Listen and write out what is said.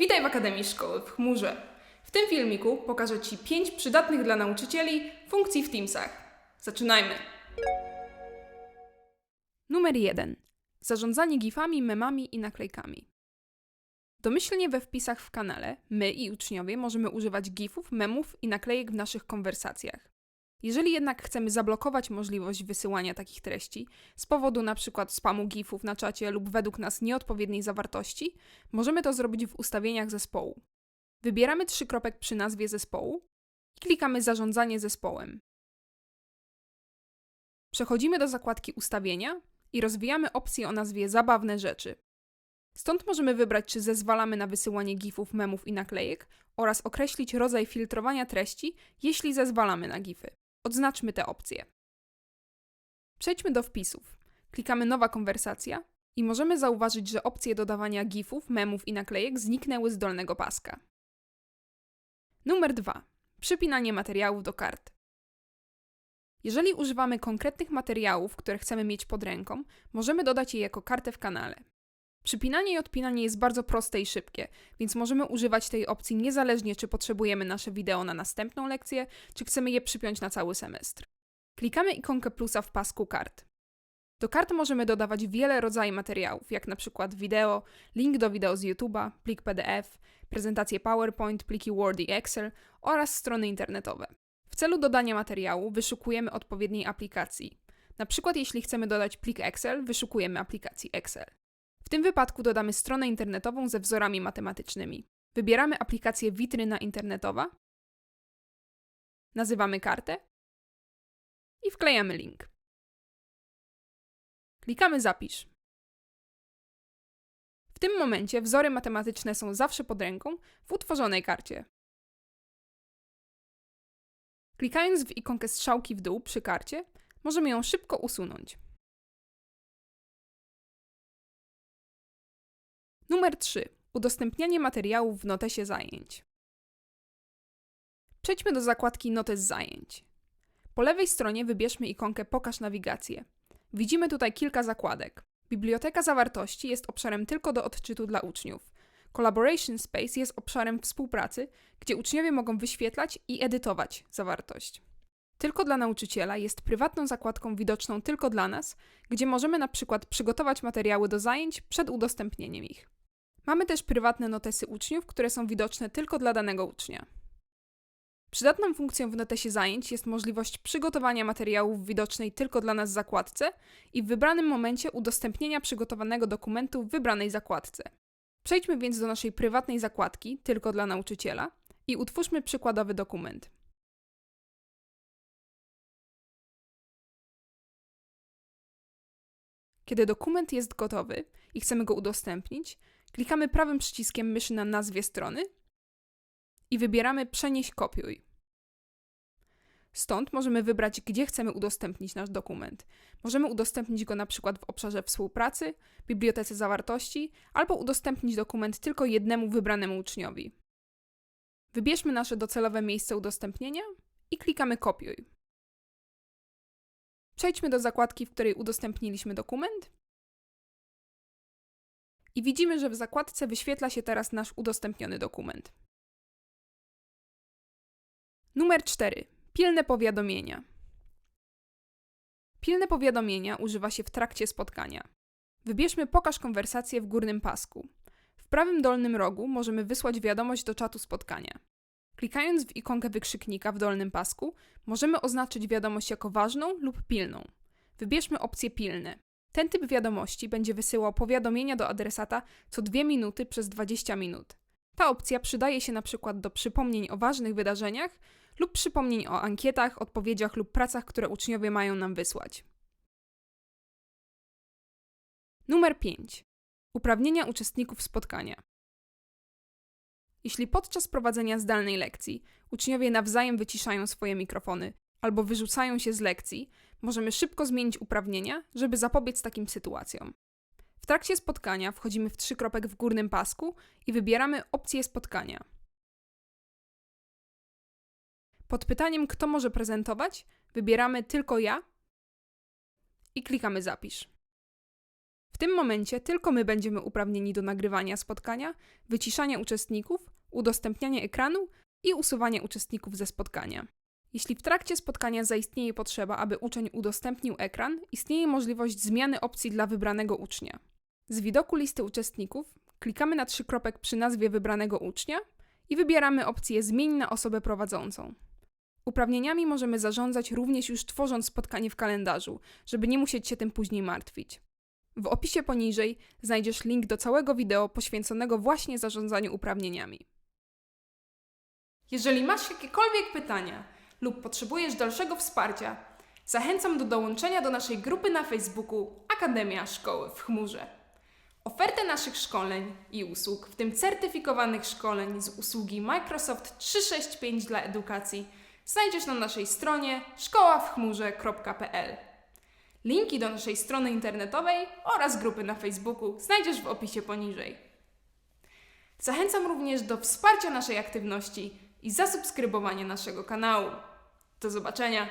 Witaj w Akademii Szkoły w Chmurze. W tym filmiku pokażę Ci 5 przydatnych dla nauczycieli funkcji w Teamsach. Zaczynajmy! Numer 1. Zarządzanie gifami, memami i naklejkami. Domyślnie we wpisach w kanale my i uczniowie możemy używać gifów, memów i naklejek w naszych konwersacjach. Jeżeli jednak chcemy zablokować możliwość wysyłania takich treści z powodu np. spamu gifów na czacie lub według nas nieodpowiedniej zawartości, możemy to zrobić w ustawieniach zespołu. Wybieramy trzykropek przy nazwie zespołu i klikamy Zarządzanie zespołem. Przechodzimy do zakładki Ustawienia i rozwijamy opcję o nazwie Zabawne rzeczy. Stąd możemy wybrać, czy zezwalamy na wysyłanie gifów, memów i naklejek oraz określić rodzaj filtrowania treści, jeśli zezwalamy na gify. Odznaczmy te opcje. Przejdźmy do wpisów. Klikamy Nowa konwersacja i możemy zauważyć, że opcje dodawania gifów, memów i naklejek zniknęły z dolnego paska. Numer 2. Przypinanie materiałów do kart. Jeżeli używamy konkretnych materiałów, które chcemy mieć pod ręką, możemy dodać je jako kartę w kanale. Przypinanie i odpinanie jest bardzo proste i szybkie, więc możemy używać tej opcji niezależnie czy potrzebujemy nasze wideo na następną lekcję, czy chcemy je przypiąć na cały semestr. Klikamy ikonkę plusa w pasku kart. Do kart możemy dodawać wiele rodzajów materiałów, jak na przykład wideo, link do wideo z YouTube'a, plik PDF, prezentacje PowerPoint, pliki Word i Excel oraz strony internetowe. W celu dodania materiału wyszukujemy odpowiedniej aplikacji. Na przykład jeśli chcemy dodać plik Excel, wyszukujemy aplikacji Excel. Tym wypadku dodamy stronę internetową ze wzorami matematycznymi. Wybieramy aplikację Witryna internetowa, nazywamy kartę i wklejamy link. Klikamy Zapisz. W tym momencie wzory matematyczne są zawsze pod ręką w utworzonej karcie. Klikając w ikonkę strzałki w dół przy karcie, możemy ją szybko usunąć. Numer 3. Udostępnianie materiałów w notesie zajęć. Przejdźmy do zakładki Notes zajęć. Po lewej stronie wybierzmy ikonkę Pokaż nawigację. Widzimy tutaj kilka zakładek. Biblioteka zawartości jest obszarem tylko do odczytu dla uczniów. Collaboration Space jest obszarem współpracy, gdzie uczniowie mogą wyświetlać i edytować zawartość. Tylko dla nauczyciela jest prywatną zakładką widoczną tylko dla nas, gdzie możemy na przykład przygotować materiały do zajęć przed udostępnieniem ich. Mamy też prywatne notesy uczniów, które są widoczne tylko dla danego ucznia. Przydatną funkcją w notesie zajęć jest możliwość przygotowania materiałów widocznej tylko dla nas zakładce i w wybranym momencie udostępnienia przygotowanego dokumentu w wybranej zakładce. Przejdźmy więc do naszej prywatnej zakładki tylko dla nauczyciela i utwórzmy przykładowy dokument. Kiedy dokument jest gotowy i chcemy go udostępnić, klikamy prawym przyciskiem myszy na nazwie strony i wybieramy Przenieś kopiuj. Stąd możemy wybrać, gdzie chcemy udostępnić nasz dokument. Możemy udostępnić go na przykład w obszarze współpracy, bibliotece zawartości, albo udostępnić dokument tylko jednemu wybranemu uczniowi. Wybierzmy nasze docelowe miejsce udostępnienia i klikamy Kopiuj. Przejdźmy do zakładki, w której udostępniliśmy dokument. I widzimy, że w zakładce wyświetla się teraz nasz udostępniony dokument. Numer 4. Pilne powiadomienia. Pilne powiadomienia używa się w trakcie spotkania. Wybierzmy Pokaż konwersację w górnym pasku. W prawym dolnym rogu możemy wysłać wiadomość do czatu spotkania. Klikając w ikonkę wykrzyknika w dolnym pasku, możemy oznaczyć wiadomość jako ważną lub pilną. Wybierzmy opcję pilne. Ten typ wiadomości będzie wysyłał powiadomienia do adresata co 2 minuty przez 20 minut. Ta opcja przydaje się na przykład do przypomnień o ważnych wydarzeniach lub przypomnień o ankietach, odpowiedziach lub pracach, które uczniowie mają nam wysłać. Numer 5. Uprawnienia uczestników spotkania. Jeśli podczas prowadzenia zdalnej lekcji uczniowie nawzajem wyciszają swoje mikrofony albo wyrzucają się z lekcji, możemy szybko zmienić uprawnienia, żeby zapobiec takim sytuacjom. W trakcie spotkania wchodzimy w trzykropek w górnym pasku i wybieramy opcję spotkania. Pod pytaniem, kto może prezentować, wybieramy tylko ja i klikamy zapisz. W tym momencie tylko my będziemy uprawnieni do nagrywania spotkania, wyciszania uczestników, udostępniania ekranu i usuwania uczestników ze spotkania. Jeśli w trakcie spotkania zaistnieje potrzeba, aby uczeń udostępnił ekran, istnieje możliwość zmiany opcji dla wybranego ucznia. Z widoku listy uczestników klikamy na trzykropek przy nazwie wybranego ucznia i wybieramy opcję Zmień na osobę prowadzącą. Uprawnieniami możemy zarządzać również już tworząc spotkanie w kalendarzu, żeby nie musieć się tym później martwić. W opisie poniżej znajdziesz link do całego wideo poświęconego właśnie zarządzaniu uprawnieniami. Jeżeli masz jakiekolwiek pytania lub potrzebujesz dalszego wsparcia, zachęcam do dołączenia do naszej grupy na Facebooku Akademia Szkoły w Chmurze. Ofertę naszych szkoleń i usług, w tym certyfikowanych szkoleń z usługi Microsoft 365 dla edukacji, znajdziesz na naszej stronie szkoławchmurze.pl. Linki do naszej strony internetowej oraz grupy na Facebooku znajdziesz w opisie poniżej. Zachęcam również do wsparcia naszej aktywności i zasubskrybowania naszego kanału. Do zobaczenia!